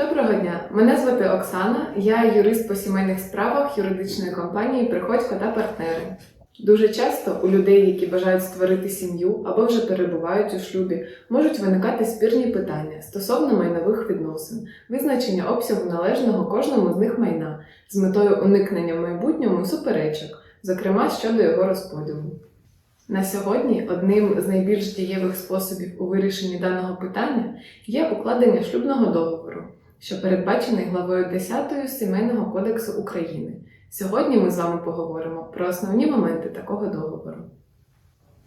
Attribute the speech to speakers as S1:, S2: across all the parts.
S1: Доброго дня! Мене звати Оксана, я юрист по сімейних справах юридичної компанії Приходько та партнери. Дуже часто у людей, які бажають створити сім'ю або вже перебувають у шлюбі, можуть виникати спірні питання стосовно майнових відносин, визначення обсягу належного кожному з них майна з метою уникнення в майбутньому суперечок, зокрема щодо його розподілу. На сьогодні одним з найбільш дієвих способів у вирішенні даного питання є укладення шлюбного договору, що передбачений главою 10 Сімейного кодексу України. Сьогодні ми з вами поговоримо про основні моменти такого договору.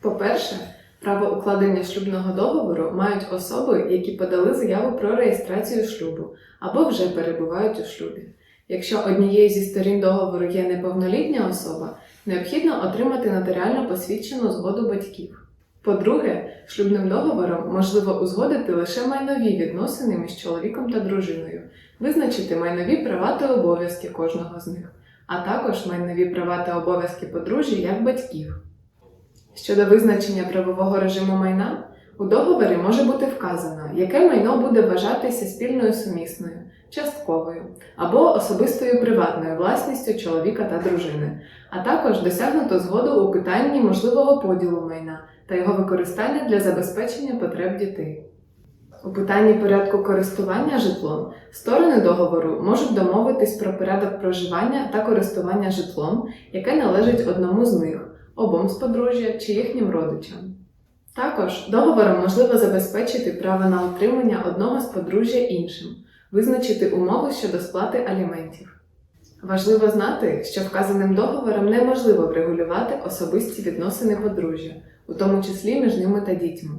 S1: По-перше, право укладення шлюбного договору мають особи, які подали заяву про реєстрацію шлюбу або вже перебувають у шлюбі. Якщо однією зі сторін договору є неповнолітня особа, необхідно отримати нотаріально посвідчену згоду батьків. По-друге, шлюбним договором можливо узгодити лише майнові відносини між чоловіком та дружиною, визначити майнові права та обов'язки кожного з них, а також майнові права та обов'язки подружжя як батьків. Щодо визначення правового режиму майна, у договорі може бути вказано, яке майно буде вважатися спільною сумісною, частковою або особистою приватною власністю чоловіка та дружини, а також досягнуто згоду у питанні можливого поділу майна та його використання для забезпечення потреб дітей. У питанні порядку користування житлом сторони договору можуть домовитись про порядок проживання та користування житлом, яке належить одному з них, обом з подружжя чи їхнім родичам. Також договором можливо забезпечити право на отримання одного з подружжя іншим, визначити умови щодо сплати аліментів. Важливо знати, що вказаним договором неможливо врегулювати особисті відносини подружжя, у тому числі між ними та дітьми.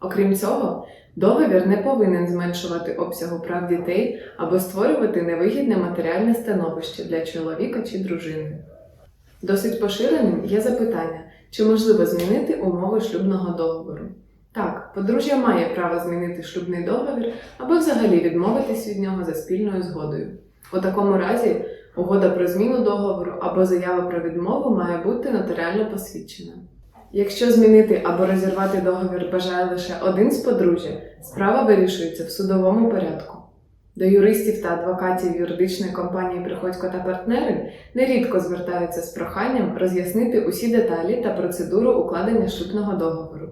S1: Окрім цього, договір не повинен зменшувати обсягу прав дітей або створювати невигідне матеріальне становище для чоловіка чи дружини. Досить поширеним є запитання, чи можливо змінити умови шлюбного договору. Так, подружжя має право змінити шлюбний договір або взагалі відмовитись від нього за спільною згодою. У такому разі угода про зміну договору або заява про відмову має бути нотаріально посвідчена. Якщо змінити або розірвати договір бажає лише один з подружжя, справа вирішується в судовому порядку. До юристів та адвокатів юридичної компанії Приходько та партнери нерідко звертаються з проханням роз'яснити усі деталі та процедуру укладення шлюбного договору.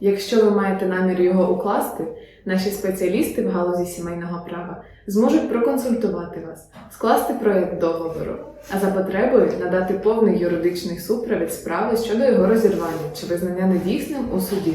S1: Якщо ви маєте намір його укласти, наші спеціалісти в галузі сімейного права зможуть проконсультувати вас, скласти проєкт договору, а за потребою надати повний юридичний супровід справи щодо його розірвання чи визнання недійсним у суді.